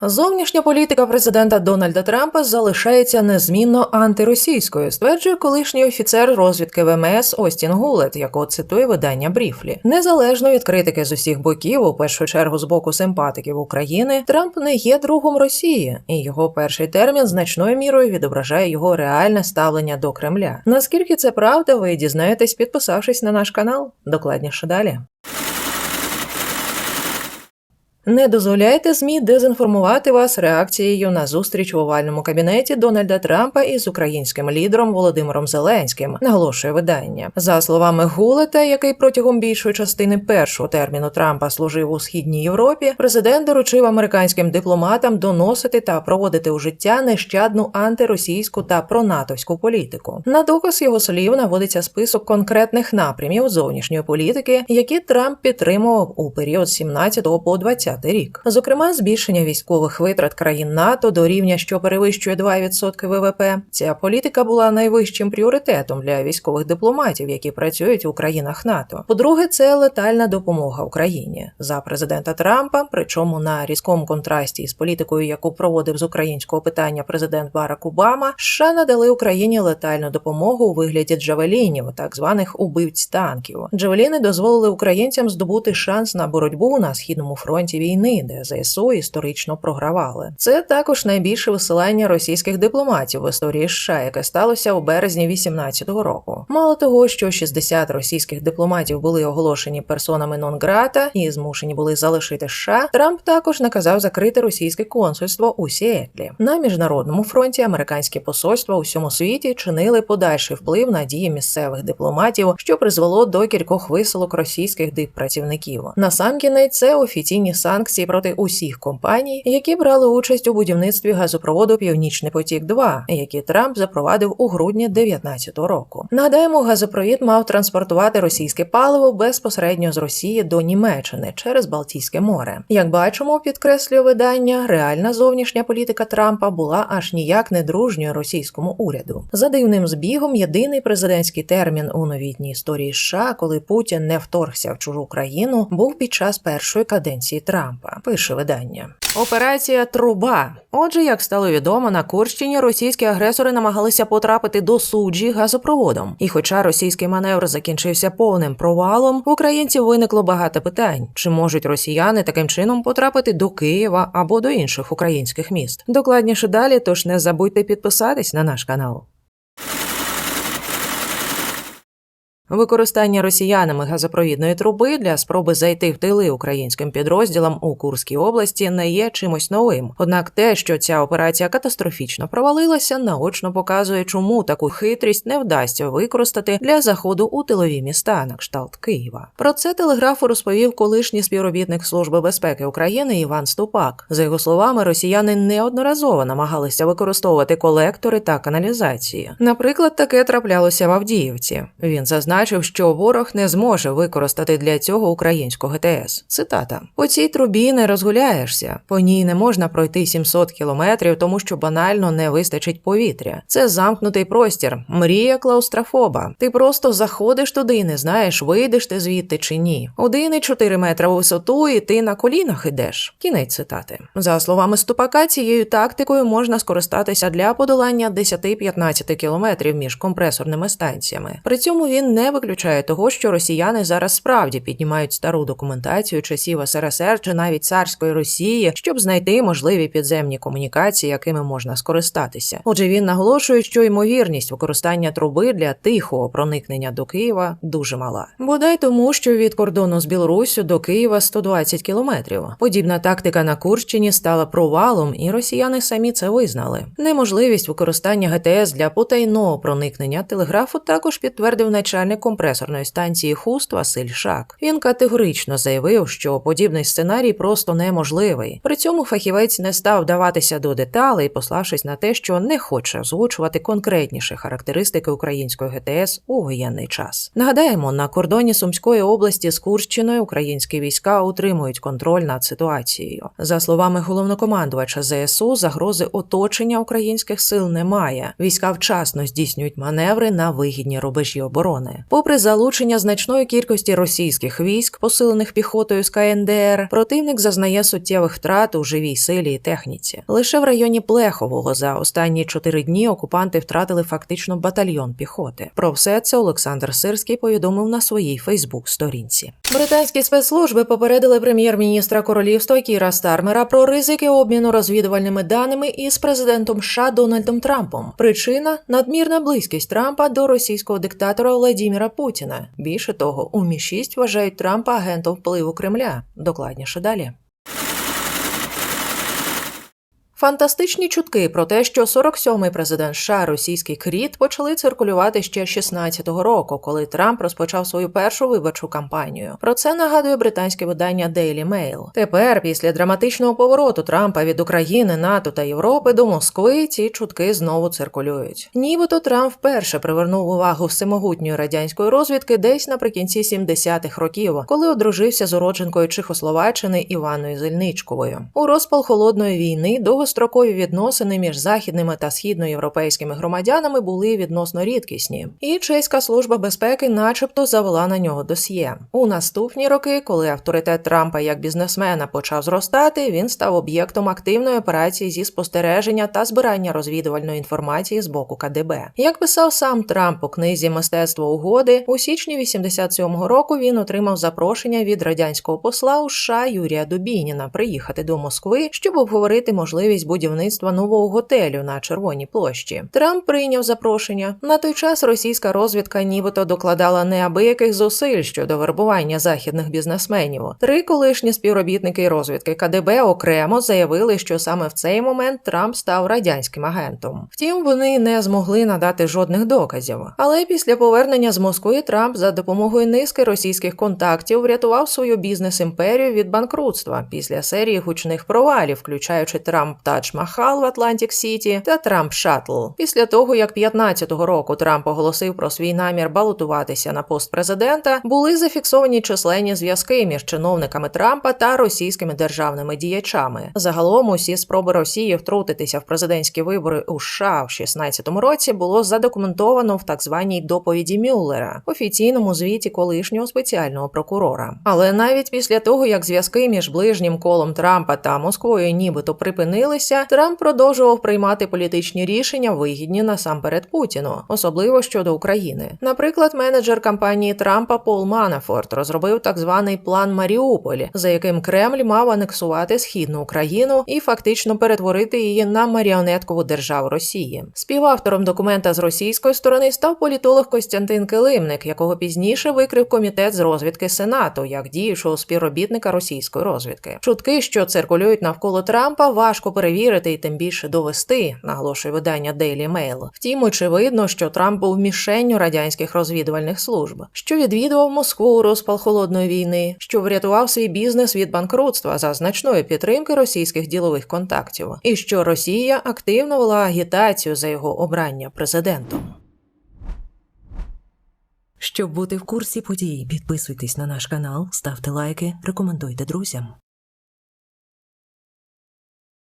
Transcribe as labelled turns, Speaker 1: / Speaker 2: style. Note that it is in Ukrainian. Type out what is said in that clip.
Speaker 1: Зовнішня політика президента Дональда Трампа залишається незмінно антиросійською, стверджує колишній офіцер розвідки ВМС Остін Гулет, якого цитує видання Бріфлі. Незалежно від критики з усіх боків, у першу чергу з боку симпатиків України, Трамп не є другом Росії, і його перший термін значною мірою відображає його реальне ставлення до Кремля. Наскільки це правда, ви дізнаєтесь, підписавшись на наш канал. Докладніше далі. Не дозволяйте ЗМІ дезінформувати вас реакцією на зустріч в овальному кабінеті Дональда Трампа із українським лідером Володимиром Зеленським, наголошує видання. За словами Гулета, який протягом більшої частини першого терміну Трампа служив у східній Європі, президент доручив американським дипломатам доносити та проводити у життя нещадну антиросійську та пронатовську політику. На доказ його слів наводиться список конкретних напрямів зовнішньої політики, які Трамп підтримував у період з 17 по 20 рік. Зокрема, збільшення військових витрат країн НАТО до рівня, що перевищує 2% ВВП. Ця політика була найвищим пріоритетом для військових дипломатів, які працюють у країнах НАТО. По-друге, це летальна допомога Україні за президента Трампа. Причому на різкому контрасті із політикою, яку проводив з українського питання президент Барак Обама, США надали Україні летальну допомогу у вигляді джавелінів, так званих убивць танків. Джавеліни дозволили українцям здобути шанс на боротьбу на східному фронті війни, де ЗСУ історично програвали. Це також найбільше висилання російських дипломатів в історії США, яке сталося у березні 18-го року. Мало того, що 60 російських дипломатів були оголошені персонами нон-грата і змушені були залишити США. Трамп також наказав закрити російське консульство у Сіетлі. На міжнародному фронті американські посольства у всьому світі чинили подальший вплив на дії місцевих дипломатів, що призвело до кількох висилок російських диппрацівників. Насамкінець це офіційні санкції проти усіх компаній, які брали участь у будівництві газопроводу Північний потік, 2 які Трамп запровадив у грудні 2019 року. Нагадаємо, газопровід мав транспортувати російське паливо безпосередньо з Росії до Німеччини через Балтійське море. Як бачимо, підкреслює видання, реальна зовнішня політика Трампа була аж ніяк не дружньою російському уряду. За дивним збігом, єдиний президентський термін у новітній історії США, коли Путін не вторгся в чужу країну, був під час першої каденції Трампа. Пише видання. Операція Труба. Отже, як стало відомо, на Курщині російські агресори намагалися потрапити до суджі газопроводом. І хоча російський маневр закінчився повним провалом, у українців виникло багато питань: чи можуть росіяни таким чином потрапити до Києва або до інших українських міст? Докладніше далі, тож не забудьте підписатись на наш канал. Використання росіянами газопровідної труби для спроби зайти в тили українським підрозділам у Курській області не є чимось новим. Однак те, що ця операція катастрофічно провалилася, наочно показує, чому таку хитрість не вдасться використати для заходу у тилові міста на кшталт Києва. Про це телеграфу розповів колишній співробітник Служби безпеки України Іван Ступак. За його словами, росіяни неодноразово намагалися використовувати колектори та каналізації. Наприклад, таке траплялося в Авдіївці. Він зазнав зазначив, що ворог не зможе використати для цього українську ГТС. Цитата: по цій трубі не розгуляєшся, по ній не можна пройти 700 кілометрів, тому що банально не вистачить повітря. Це замкнутий простір, мрія клаустрофоба. Ти просто заходиш туди і не знаєш, вийдеш ти звідти чи ні. 1,4 метра висоту, і ти на колінах ідеш. Кінець цитати. За словами ступака, цією тактикою можна скористатися для подолання 10-15 кілометрів між компресорними станціями. При цьому він не виключає того, що росіяни зараз справді піднімають стару документацію часів СРСР чи навіть царської Росії, щоб знайти можливі підземні комунікації, якими можна скористатися. Отже, він наголошує, що ймовірність використання труби для тихого проникнення до Києва дуже мала. Бодай тому, що від кордону з Білоруссю до Києва 120 кілометрів. Подібна тактика на Курщині стала провалом, і росіяни самі це визнали. Неможливість використання ГТС для потайного проникнення телеграфу також підтвердив начальник компресорної станції Хуст Василь Шак. Він категорично заявив, що подібний сценарій просто неможливий. При цьому фахівець не став вдаватися до деталей, пославшись на те, що не хоче озвучувати конкретніші характеристики української ГТС у воєнний час. Нагадаємо, на кордоні Сумської області з Курщиною українські війська утримують контроль над ситуацією. За словами головнокомандувача ЗСУ, загрози оточення українських сил немає. Війська вчасно здійснюють маневри на вигідні рубежі оборони. Попри залучення значної кількості російських військ, посилених піхотою з КНДР, противник зазнає суттєвих втрат у живій силі і техніці. Лише в районі Плехового за останні чотири дні окупанти втратили фактично батальйон піхоти. Про все це Олександр Сирський повідомив на своїй Фейсбук-сторінці. Британські спецслужби попередили прем'єр-міністра королівства Кіра Стармера про ризики обміну розвідувальними даними із президентом США Дональдом Трампом. Причина надмірна близькість Трампа до російського диктатора Владіміра Путіна. Більше того, у Мі 6 вважають Трампа агентом впливу Кремля. Докладніше далі. Фантастичні чутки про те, що 47-й президент США російський кріт почали циркулювати ще 16-го року, коли Трамп розпочав свою першу виборчу кампанію. Про це нагадує британське видання Daily Mail. Тепер, після драматичного повороту Трампа від України, НАТО та Європи до Москви, ці чутки знову циркулюють. Нібито Трамп вперше привернув увагу всемогутньої радянської розвідки десь наприкінці 70-х років, коли одружився з уродженкою Чехословаччини Іваною Зельничковою. У розпал холодної війни довгострокові відносини між західними та східноєвропейськими громадянами були відносно рідкісні, і чеська служба безпеки, начебто, завела на нього досьє. У наступні роки, коли авторитет Трампа як бізнесмена почав зростати, він став об'єктом активної операції зі спостереження та збирання розвідувальної інформації з боку КДБ. Як писав сам Трамп у книзі Мистецтво угоди, у січні 87-го року він отримав запрошення від радянського посла у США Юрія Дубініна приїхати до Москви, щоб обговорити можливість будівництва нового готелю на Червоній площі. Трамп прийняв запрошення. На той час російська розвідка нібито докладала неабияких зусиль щодо вербування західних бізнесменів. Три колишні співробітники розвідки КДБ окремо заявили, що саме в цей момент Трамп став радянським агентом. Втім, вони не змогли надати жодних доказів. Але після повернення з Москви Трамп за допомогою низки російських контактів врятував свою бізнес-імперію від банкрутства після серії гучних провалів, включаючи Трамп Тадж Махал в Атлантик Сіті та Трамп Шаттл. Після того, як 15-го року Трамп оголосив про свій намір балотуватися на пост президента, були зафіксовані численні зв'язки між чиновниками Трампа та російськими державними діячами. Загалом усі спроби Росії втрутитися в президентські вибори у США в 16-му році було задокументовано в так званій доповіді Мюллера, офіційному звіті колишнього спеціального прокурора. Але навіть після того, як зв'язки між ближнім колом Трампа та Москвою нібито припинилися, Трамп продовжував приймати політичні рішення, вигідні насамперед Путіну, особливо щодо України. Наприклад, менеджер кампанії Трампа Пол Манафорт розробив так званий план Маріуполь, за яким Кремль мав анексувати східну Україну і фактично перетворити її на маріонеткову державу Росії. Співавтором документа з російської сторони став політолог Костянтин Килимник, якого пізніше викрив комітет з розвідки Сенату як діючого співробітника російської розвідки. Чутки, що циркулюють навколо Трампа, важко перевірити і тим більше довести, наголошує видання Daily Mail. Втім, очевидно, що Трамп був мішенню радянських розвідувальних служб, що відвідував Москву у розпал холодної війни, що врятував свій бізнес від банкрутства за значної підтримки російських ділових контактів, і що Росія активно вела агітацію за його обрання президентом. Щоб бути в курсі подій, підписуйтесь на наш канал, ставте лайки, рекомендуйте друзям.